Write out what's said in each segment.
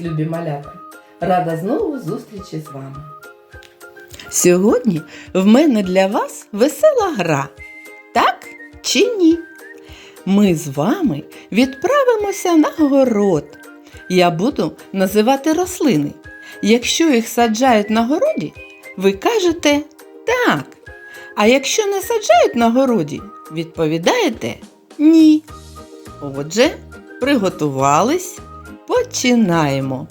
любі малята! Рада знову зустрічі з вами. Сьогодні в мене для вас весела гра. Так чи ні? Ми з вами відправимося на город. Я буду називати рослини. Якщо їх саджають на городі, ви кажете так. А якщо не саджають на городі, відповідаєте ні. Отже, приготувались, починаємо.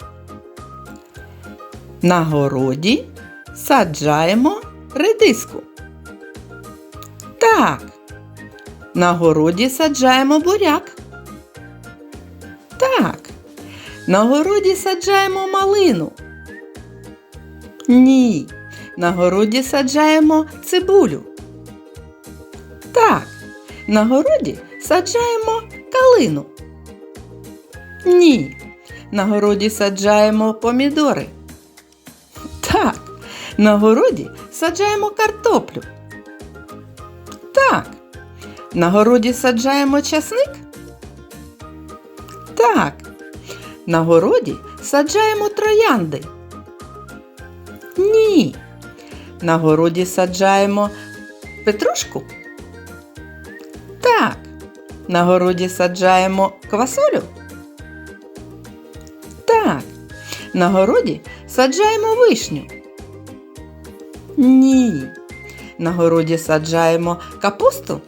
На городі саджаємо редиску. Так. На городі саджаємо буряк. Так. На городі саджаємо малину. Ні. На городі саджаємо цибулю. Так. На городі саджаємо калину. Ні. На городі саджаємо помідори. Так. На городі саджаємо картоплю. Так. На городі саджаємо часник. Так. На городі саджаємо троянди. Ні. На городі саджаємо петрушку. Так. На городі саджаємо квасолю. На городі саджаємо вишню. Ні. На городі саджаємо капусту.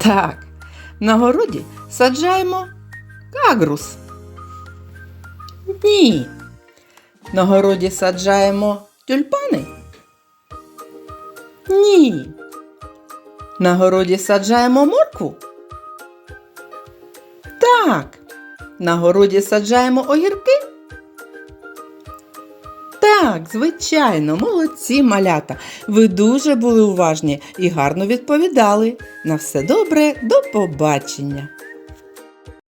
Так. На городі саджаємо кагрус. Ні. На городі саджаємо тюльпани. Ні. На городі саджаємо моркву. Так. На городі саджаємо огірки. Так, звичайно, молодці малята. Ви дуже були уважні і гарно відповідали. На все добре, до побачення!